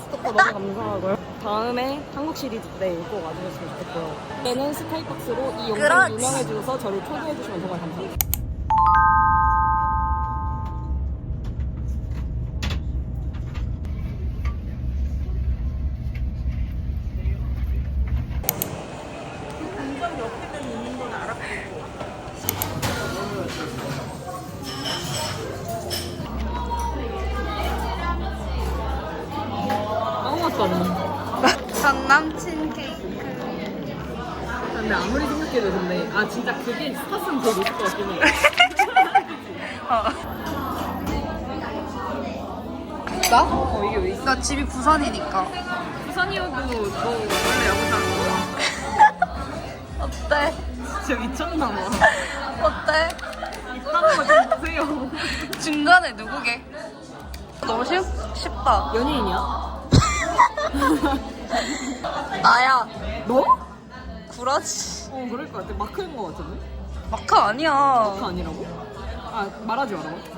스토커 너무 감사하고요. 다음에 한국 시리즈 때 꼭 와주셨으면 좋겠고요. 때는 스카이박스로 이 영상을 그렇지. 유명해주셔서 저를 초대해주시면 정말 감사합니다. 생각해도 근데 아 진짜 그게 스타스는 더 높을 것 같긴 해. 나? 어 이게 왜 있어? 나 집이 부산이니까. 부산이어도 너 원래 야구장 어때? 진짜 미쳤나 봐. 어때? 하는 거좀 보세요. 중간에 누구게? 너무 쉽, 쉽다. 연예인이야? 나야. 너? 구라지. 어 그럴 것 같아. 마크인 것 같은데? 마카 아니야. 마크 아니라고? 아 말하지 말라고.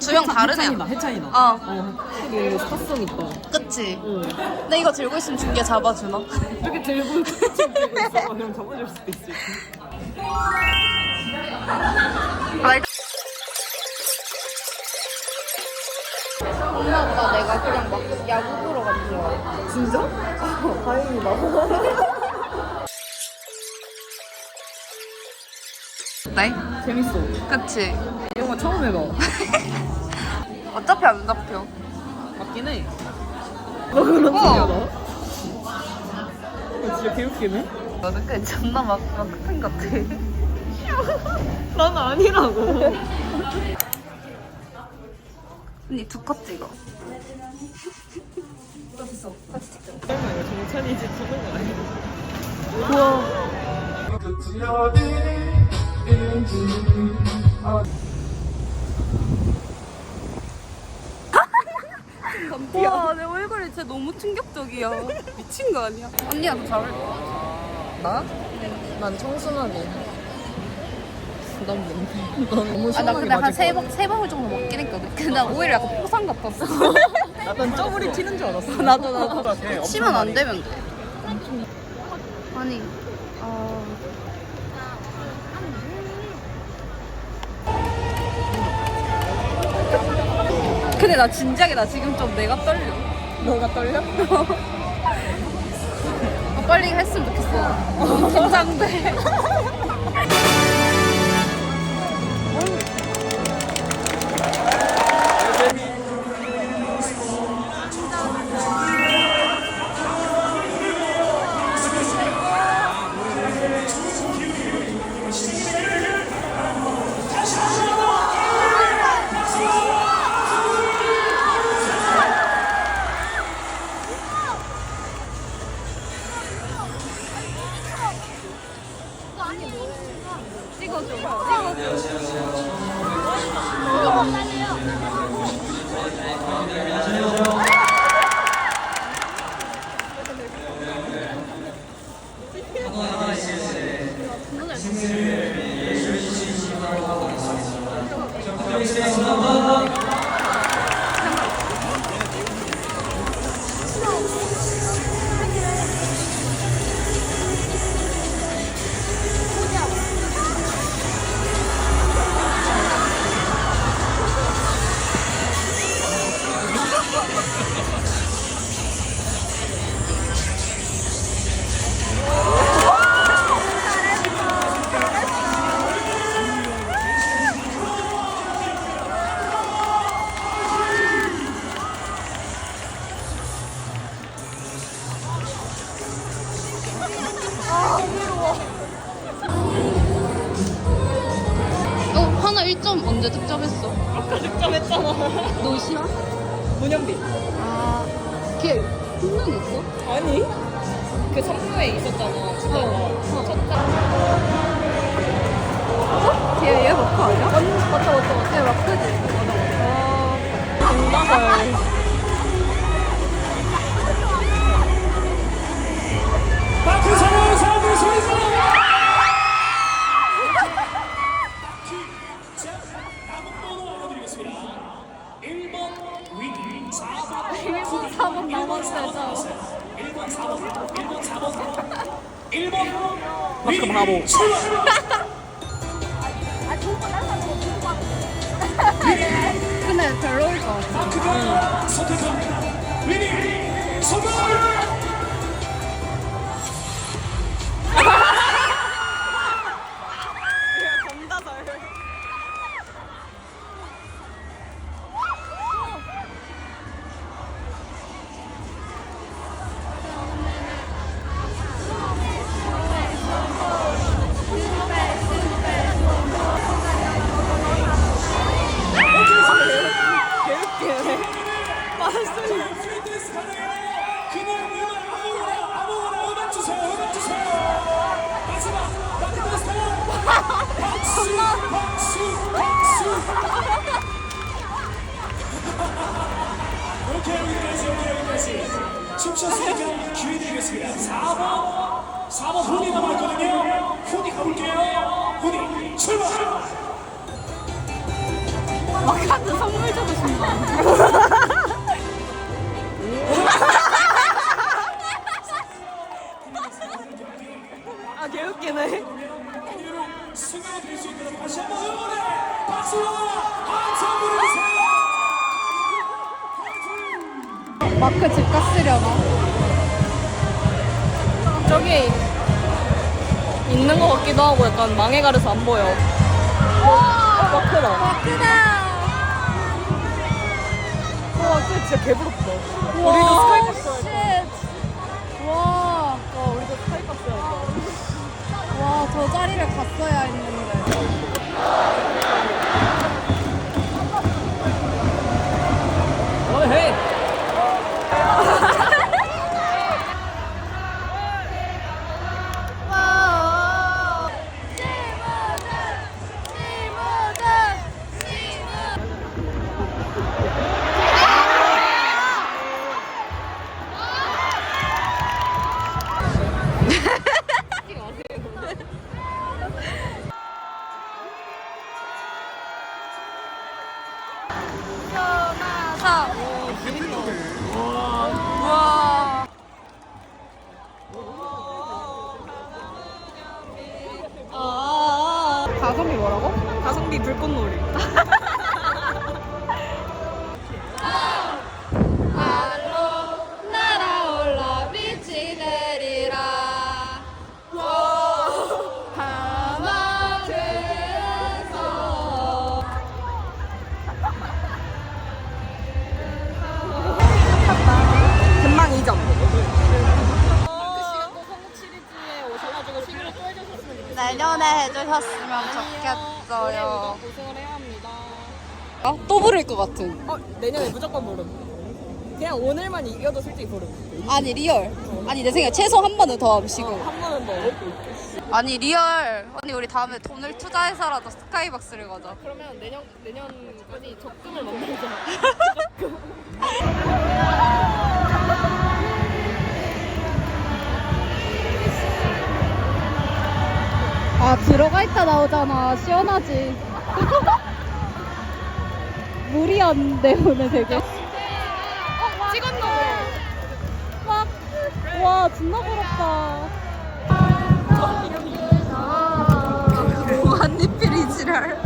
주영 다른 애야. 해찬이다. 해찬이다. 어. 어. 되게 스타성 있다. 그치? 어. 근데 이거 들고 있으면 중계 잡아주나? 이렇게 들고 들고 있어. 그럼 잡아줄 수도 있을 알... 엄마 아빠 내가 그냥 막 야구 보러 알아. 진짜? 어, 다행이다. 네? 재밌어. 그치? 이런 거 처음 해봐. 어차피 안 잡혀. 맞긴 해. 너 그런 어. 소리야 너? 어, 진짜 개웃기네. 너는 꽤 존나 막, 막큰 같아. 난 아니라고. 언니 두컷 찍어. 설마 이거 정찬이지 주는 거 아니야? 와, 내 얼굴이 진짜 너무 충격적이야. 미친 거 아니야? 언니가 더잘 어울려. 나? 난 청순하게. 난 뭔데? 넌 너무 아, 나 근데 한세거 번, 세 방울 정도 먹긴 했거든. 근데 난 오히려 약간 포상 같았어. 난 쪼물이 튀는 줄 알았어. 나도, 나도. 치면 안 되면 돼. 아니, 근데 나 진작에 나 지금 좀 내가 떨려. 너가 떨려? 아, 빨리 했으면 좋겠어. 긴장돼. 어, 아까 득점했잖아. 너 시야? 문현빈. 아, 걔 홈런했어? 아니? 그 3부에 있었잖아. 진짜가. 쳤다. 걔, 얘 마크 아니야? 맞다, 맞다, 맞다. 얘 마크지? 정답을. 마크 선택합니다. 위니 춤췄으니까 기회 드리겠습니다. 4번 4번 훈이 남았거든요. 훈이 가볼게요. 훈이 출발. 마크한테 선물 주고 싶나? 저기 있는 것 같기도 하고 약간 망해 가려서 안 보여. 어, 마크다. 마크다! 와, 진짜, 진짜 개부럽다. 우리도 할까? 쉣! 와, 와, 우리도 스카이박스 할까? 와, 저 자리를 갔어야 했는데. 가성비 뭐라고? 가성비 불꽃놀이. 해주셨으면 좋겠어요. 고생을 해야 합니다. 아, 또 부를 것 같은. 어, 내년에 무조건 부름. 그냥 오늘만 이겨도 솔직히 부름. 아니 리얼. 아니 내 생각에 최소 한 번은 더 하고 시고. 한 번은 더. 아니 리얼. 언니 우리 다음에 돈을 투자해서라도 스카이박스를 가자. 그러면 내년 내년까지 적금을 만들자. 아 들어가 있다 나오잖아. 시원하지. 물이 왔는데 오늘 되게. 찍었나 막. 와 존나 부럽다. 무한리필이 지랄.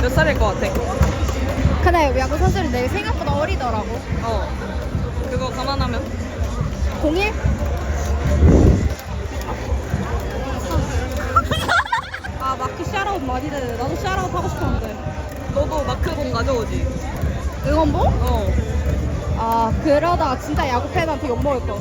몇 살일 것 같아? 근데 야구 선수는 내 생각보다 어리더라고. 어. 그거 감안하면 01? 아 마크 샤라웃 많이 되네. 나도 샤라웃 하고 싶었는데. 너도 마크공 가져오지. 응원봉? 어. 아 그러다가 진짜 야구 팬한테 욕 먹을 거.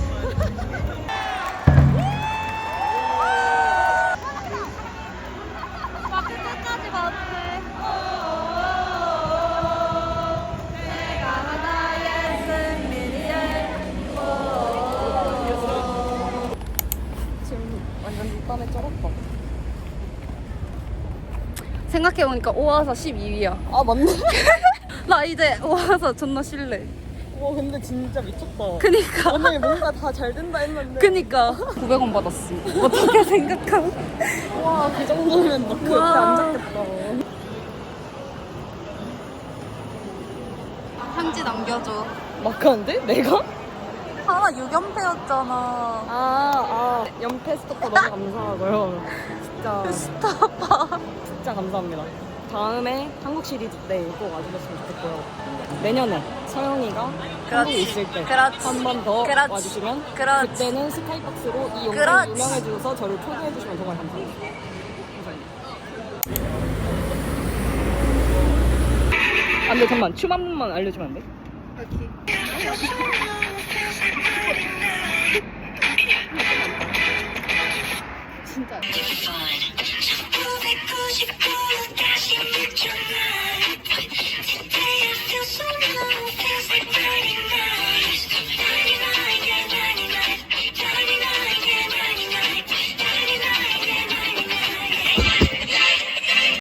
생각해보니까 5와서 12위야. 아 맞네. 나 이제 5와서 존나 실래. 와 근데 진짜 미쳤다. 그니까. 오늘 뭔가 다 잘 된다 했는데. 그니까. 900원 받았어. 어떻게 생각하고? 와, 그 정도면 너 그렇게 와. 안 잡겠다. 편지 남겨줘. 막하는데? 내가? 하나 6연패였잖아. 아, 아. 연패 스토커 너무 감사하고요. 진짜. 스타파. 진짜 감사합니다. 다음에 한국 시리즈 때꼭 와주셨으면 좋겠고요. 내년에 서영이가 한국에 있을 때. 한 번 더 그렇지. 와주시면 그렇지. 그때는 스카이박스로 이 영상이 그렇지. 유명해져서 저를 초대해 주시면 정말 감사합니다. 안 돼, 잠만. 춤 한 번만 알려주면 안 돼? 보 진짜.